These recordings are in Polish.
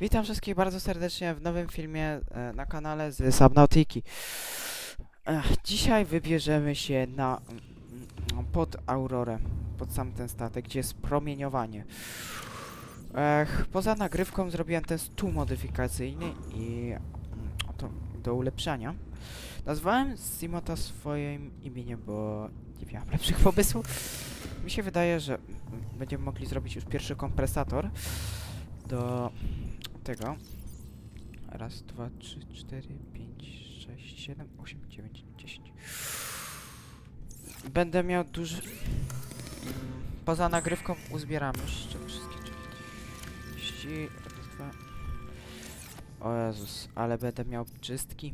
Witam wszystkich bardzo serdecznie w nowym filmie e, na kanale z Subnautiki. Dzisiaj wybierzemy się na mm, pod Aurorę, pod sam ten statek, gdzie jest promieniowanie. Poza nagrywką zrobiłem ten stół modyfikacyjny i mm, to do ulepszania. Nazwałem Simota swoim imieniem, bo nie miałem lepszych pomysłów. Mi się wydaje, że mm, będziemy mogli zrobić już pierwszy kompresator do tego. Raz, dwa, trzy, cztery, pięć, sześć, siedem, osiem, dziewięć, dziesięć. Będę miał duży... Mm, Poza nagrywką uzbieram jeszcze wszystkie części. Raz, dwa... O Jezus, ale będę miał czystki.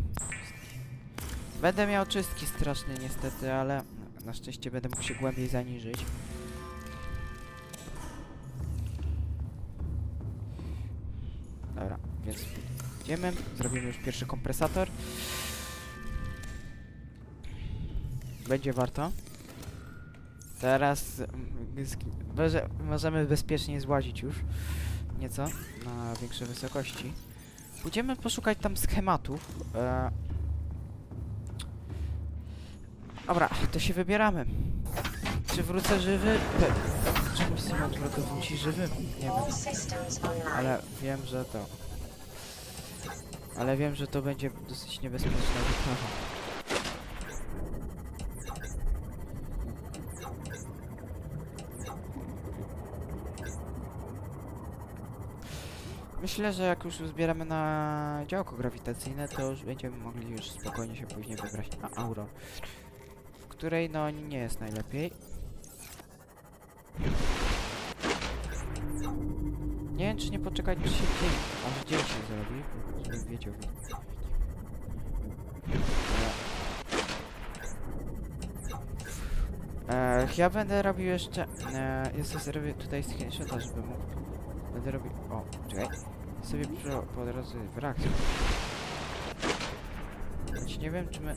Będę miał czystki strasznie niestety, ale na szczęście będę mógł się głębiej zaniżyć. Zrobimy już pierwszy kompresator. Będzie warto. Teraz mm, możemy bezpiecznie złazić już nieco na większe wysokości. Pójdziemy poszukać tam schematów. E... Dobra, to się wybieramy. Czy wrócę żywy? Pe- Czemu Simon wróci żywy? Nie wiem. Ale wiem, że to. Ale wiem, że to będzie dosyć niebezpieczna wyprawa. Myślę, że jak już zbieramy na działko grawitacyjne, to już będziemy mogli już spokojnie się później wybrać na Auro. W której no nie jest najlepiej. Nie wiem, czy nie poczekać, czy się dzień, aż dzień się zrobi, żebym wiedział. E, ja będę robił jeszcze, e, jeszcze zrobię tutaj screenshota, żeby mógł, będę robił, o, czekaj, sobie przy, po drodze wrak zrobię. Choć nie wiem, czy my...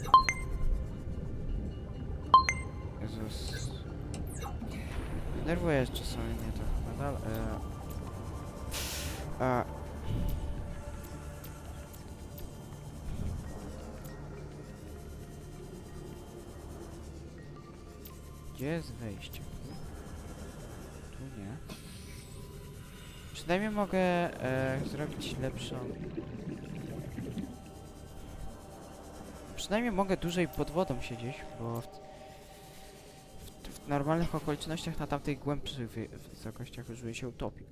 Jezus... Nerwuję czasami mnie to nadal, e, a... Gdzie jest wejście? Tu nie. Przynajmniej mogę e, zrobić lepszą... Przynajmniej mogę dłużej pod wodą siedzieć, bo w, w, w normalnych okolicznościach na tamtych głębszych wy- wysokościach już się utopił.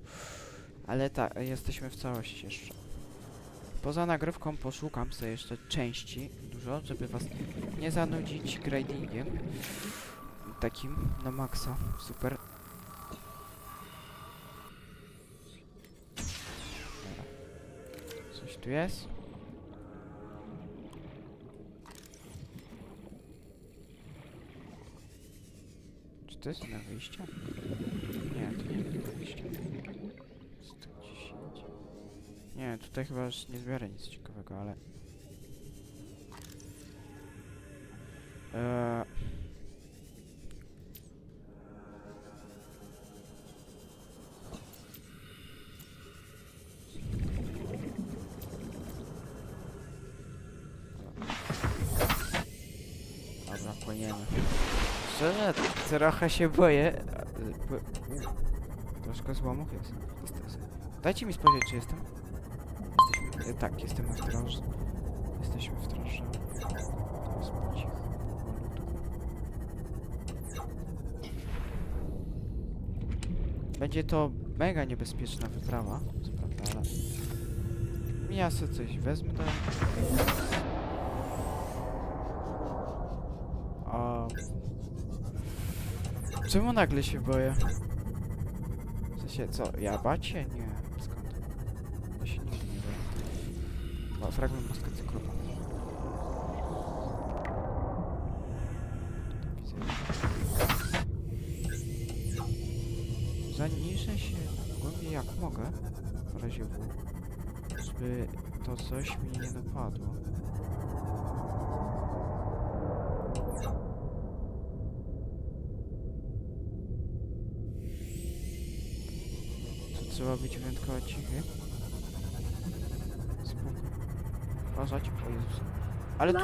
Ale tak, jesteśmy w całości jeszcze. Poza nagrywką poszukam sobie jeszcze części dużo, żeby was nie zanudzić gradingiem. Takim na maksa. Super. Coś tu jest? Czy to jest na wyjście? Nie, to nie jest na wyjście. 110. Nie, tutaj chyba już nie zbiorę nic ciekawego, ale... Eee... Dobra, płyniemy. Szczerze, trochę się boję. u, Troszkę jest, jest. Dajcie mi spojrzeć, czy jestem. E, tak, jestem w. Jesteśmy w powolutku. Będzie to mega niebezpieczna wyprawa, co prawda, ale... Ja sobie coś wezmę do... A... Czemu nagle się boję? W sensie, co, ja bać się? Nie, fragment motocyklu. Widzę. Zaniżę się głębiej jak mogę, w razie W, żeby to coś mi nie dopadło. Tu trzeba być wyjątkowo cichy. Uważać. O Jezus. Ale tu...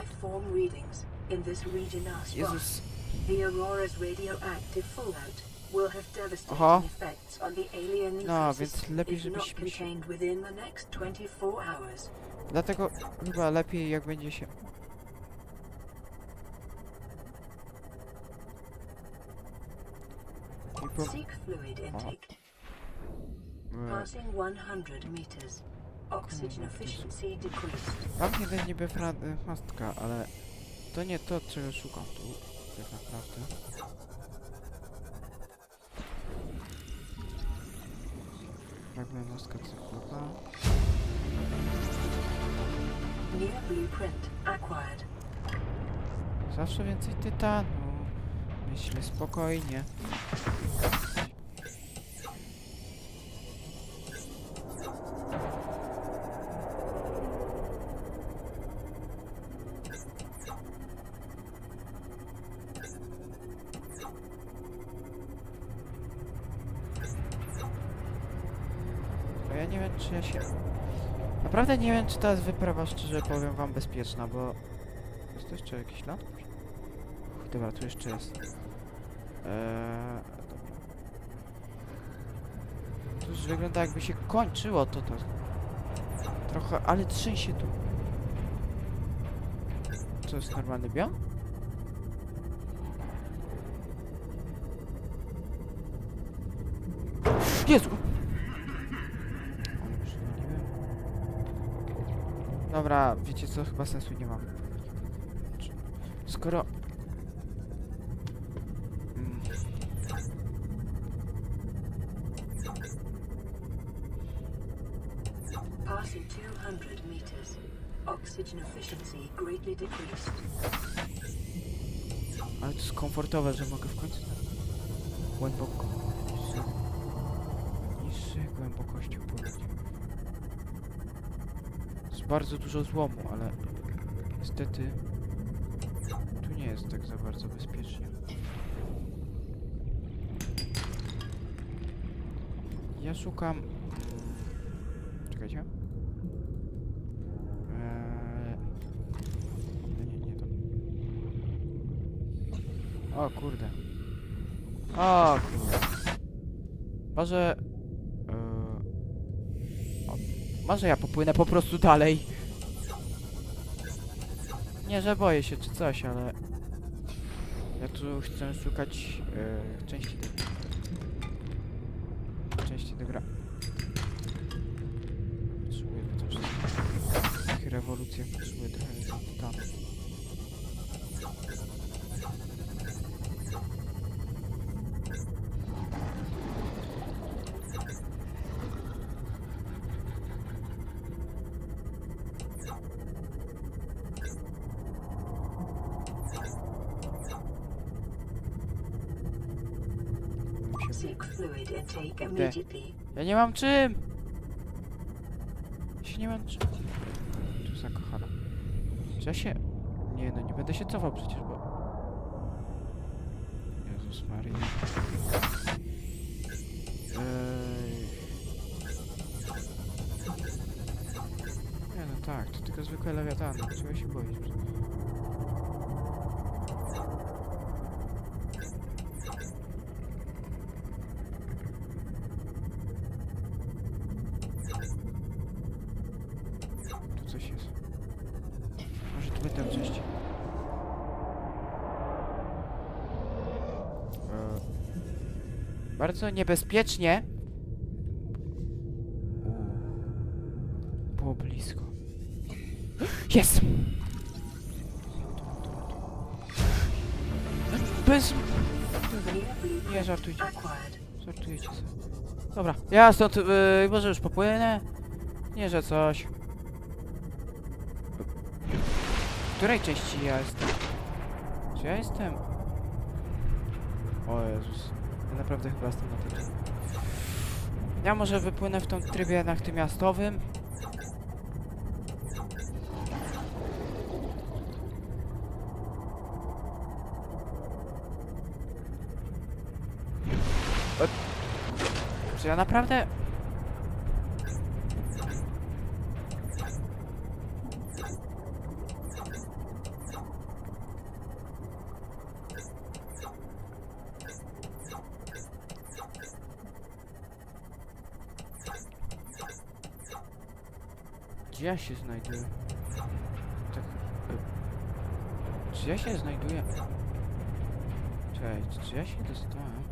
Readings in this region are. Jezus. The Aurora's radioactive fallout will have devastating Aha. effects on the alien No, więc lepiej, if not żebyśmy się... contained within the next 24 hours. Dlatego chyba lepiej jak będzie się... I po... Seek fluid intake. e, Passing 100 meters. Oxygen efficiency decreased. Mam jeden niby mastka, ale to nie to, czego szukam tu, tak naprawdę. Fragment mastka cyklopa. New blueprint acquired. Zawsze więcej tytanu. Myślę spokojnie. Czy ja się... Naprawdę nie wiem, czy ta jest wyprawa, szczerze powiem wam, bezpieczna, bo... Jest to jeszcze jakiś lat? Uch, Dobra, tu jeszcze jest. Eee. Tu już wygląda jakby się kończyło to to. Trochę, ale trzęsie tu. To jest normalny biom? Jezu! Dobra, wiecie co? Chyba sensu nie mam. Skoro... Mm. Passing 200 meters. Oxygen efficiency greatly decreased. Ale to jest komfortowe, że mogę w końcu głęboko... bardzo dużo złomu, ale niestety tu nie jest tak za bardzo bezpiecznie. Ja szukam... Czekajcie. Eee... Nie, nie to. O kurde. O kurde. Może... może ja popłynę po prostu dalej. Nie, że boję się czy coś, ale... Ja tu chcę szukać yy, części. Części do gra. Potrzebuję tych rewolucjach potrzebuję trochę tam. Immediately. Ja nie mam czym! Ja się nie mam czym. Tu zakochana. Czy ja się... Nie no, nie będę się cofał przecież, bo... Jezus Maria. Ej. Nie no tak, to tylko zwykłe lewiatany, trzeba się boić. Bardzo niebezpiecznie. Było blisko. Jest! Bez... Nie żartujcie. Żartujecie sobie. Dobra, ja stąd, yy, może już popłynę? Nie, że coś. W której części ja jestem? Czy ja jestem? O Jezus. Naprawdę chyba jestem na tej Ja może wypłynę w tą trybie natychmiastowym. E, Czy ja naprawdę Gdzie ja się znajduję? Tak. e, Czy ja się znajduję? Cześć, czy ja się dostałem?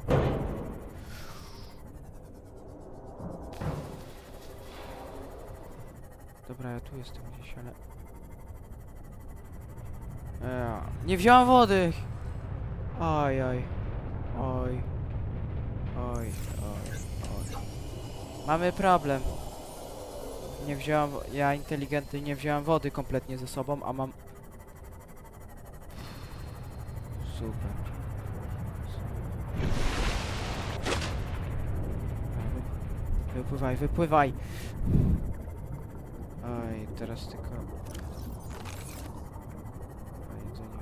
Dobra, ja tu jestem gdzieś, ale... Ja. Nie wziąłem wody! Oj, oj. Oj. Oj, oj, oj. Mamy problem. Nie wziąłem... Ja inteligentny nie wziąłem wody kompletnie ze sobą, a mam... Super. Wy- Wypływaj, wypływaj! Oj, teraz tylko... Jedzenie.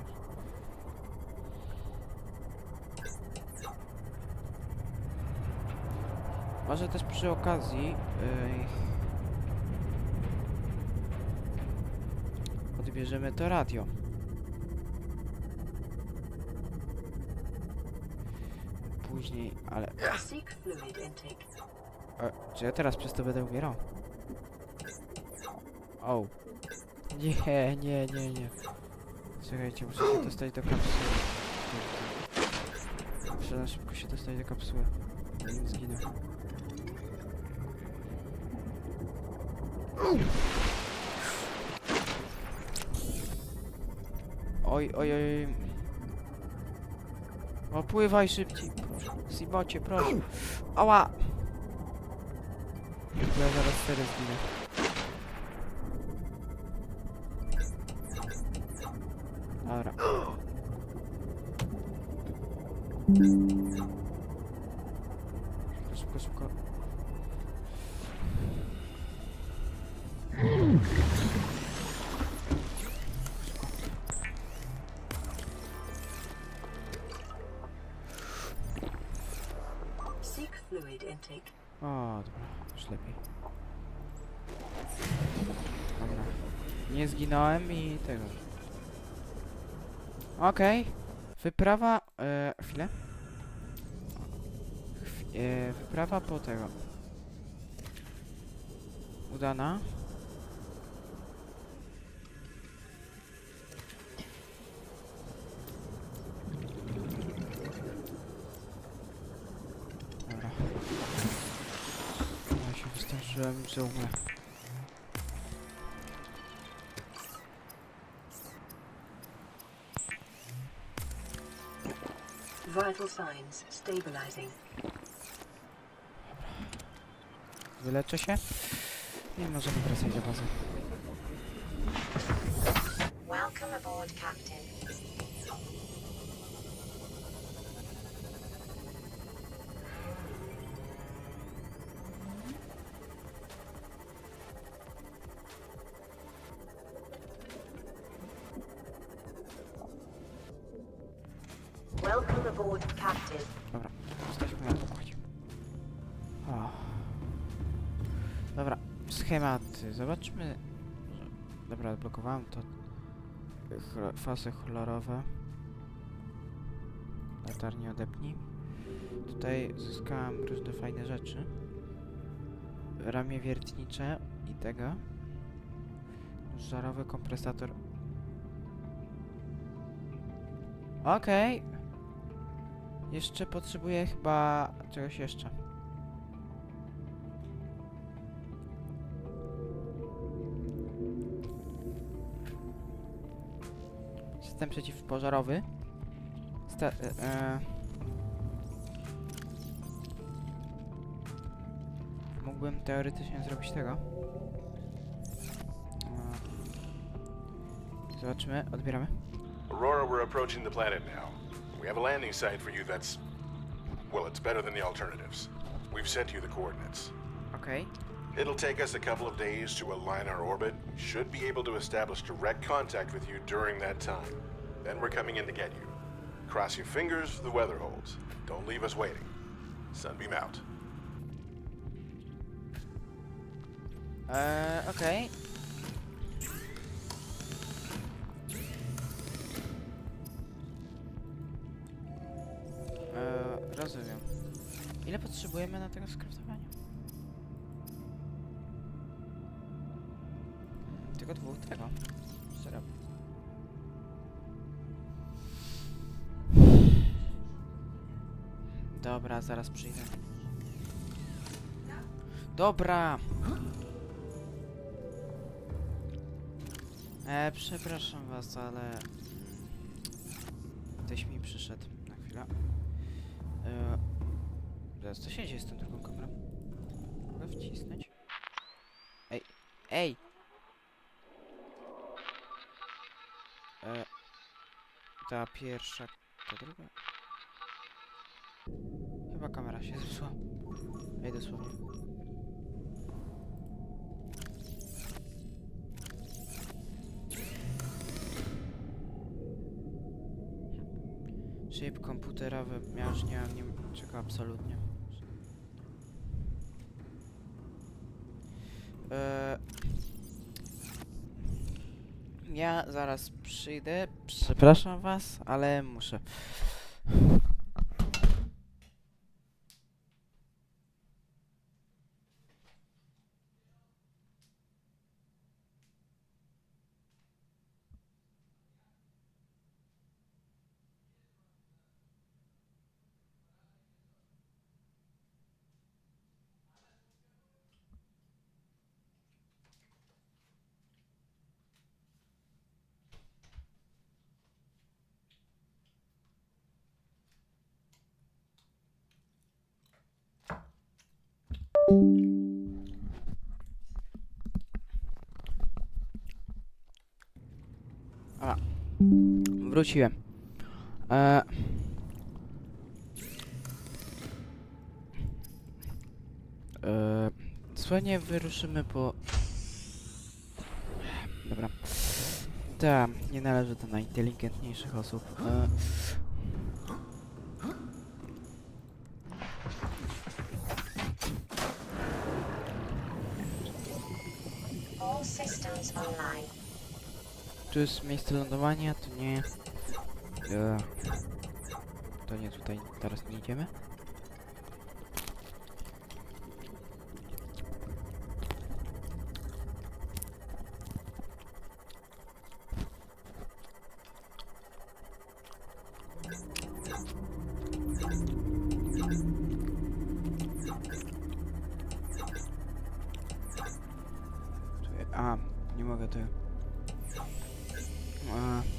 Może też przy okazji... Yy, odbierzemy to radio. Później, ale... A, czy ja teraz przez to będę umierał? O. Nie, nie, nie, nie. Czekajcie, muszę się dostać do kapsuły. Muszę na szybko się dostać do kapsuły. Zanim zginę. Oj, oj, oj. Opływaj szybciej. Sibocie, proszę. Ała! Ja zaraz serio zginę. Dobra. Lepiej. Dobra. Nie zginąłem i tego. Okej. Wyprawa... E, chwilę. Chw, e, wyprawa po tego. Udana. Że umrę. Vital signs stabilizing. Wyleczę się. I możemy wracać do bazy. Welcome aboard, Captain. Captain. Jesteśmy na pokładzie. O. Dobra, schematy. Zobaczmy. Dobra, odblokowałem to. Chlo- Fasy kolorowe. Latarnie odepnij. Tutaj zyskałem różne fajne rzeczy. Ramię wiertnicze i tego. Żarowy kompresator. Okej. Jeszcze potrzebuję chyba czegoś jeszcze. System przeciwpożarowy. Sta e, e. Mógłbym teoretycznie zrobić tego. E. Zobaczymy, odbieramy. Aurora, we're approaching the planet now. We have a landing site for you that's. Well, it's better than the alternatives. We've sent you the coordinates. Okay. It'll take us a couple of days to align our orbit. We should be able to establish direct contact with you during that time. Then we're coming in to get you. Cross your fingers the weather holds. Don't leave us waiting. Sunbeam out. Uh, eee, okej. Rozumiem. Ile potrzebujemy na tego skraftowania? tylko dwóch tego. Serio. Dobra, zaraz przyjdę. Dobra! E, przepraszam was, ale... Ktoś mi przyszedł na chwilę. Zaraz, co się dzieje z tą drugą kamerą? Mogę wcisnąć? Ej, ej! E, ta pierwsza, ta druga? Chyba kamera się zepsuła. Ej, dosłownie. Chip komputerowy miażdżnia nie czeka absolutnie. Eee, ja zaraz przyjdę. Przepraszam was, ale muszę. A. Wróciłem. E... E... Wyruszymy po... Dobra. Ta, nie należy do najinteligentniejszych osób. E... Tu jest miejsce lądowania, to nie... To nie tutaj, teraz nie idziemy. A, nie mogę tego. A.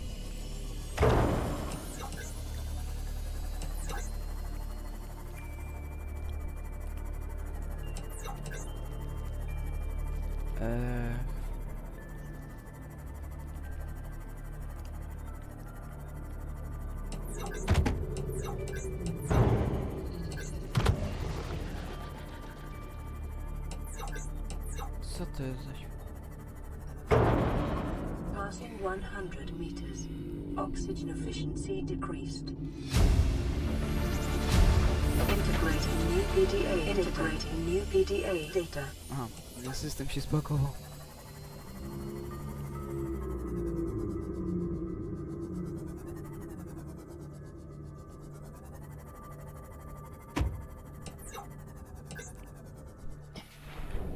100 meters. Oxygen efficiency decreased. Integrating new PDA. Integrating new PDA data. Ten system się spakował.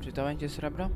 Czy to będzie srebro?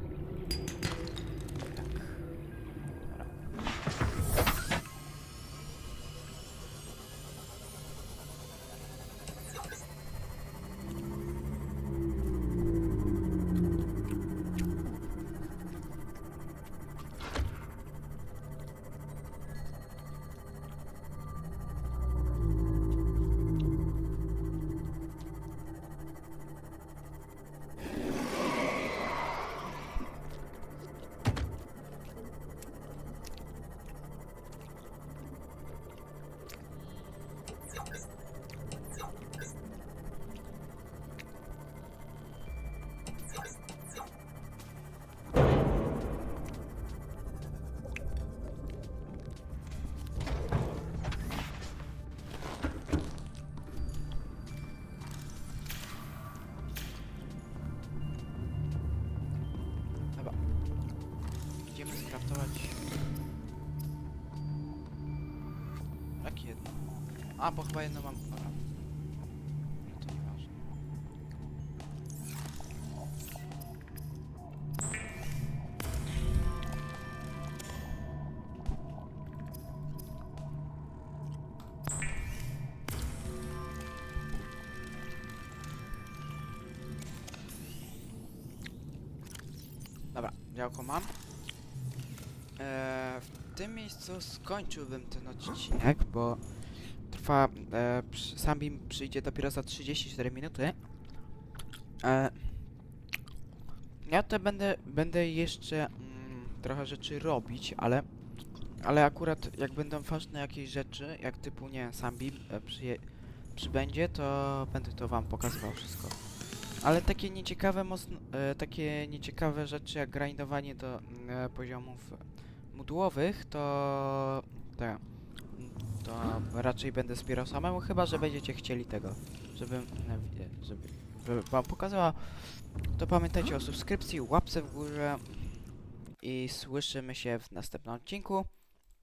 Skraftować. Jak jedno? A, bo chyba jedno mam. Miejscu skończyłbym ten odcinek, bo trwa, e, sam BIM przyjdzie dopiero za 34 minuty. E, ja to będę, będę jeszcze mm, trochę rzeczy robić, ale ale akurat jak będą ważne jakieś rzeczy, jak typu, nie sam BIM e, przyje, przybędzie, to będę to wam pokazywał wszystko. Ale takie nieciekawe, mocno, e, takie nieciekawe rzeczy jak grindowanie do mm, e, poziomów mudłowych, to te, to raczej będę wspierał samemu, chyba że będziecie chcieli tego, żebym, e, żeby, żeby wam pokazała. To pamiętajcie o subskrypcji, łapce w górze i słyszymy się w następnym odcinku.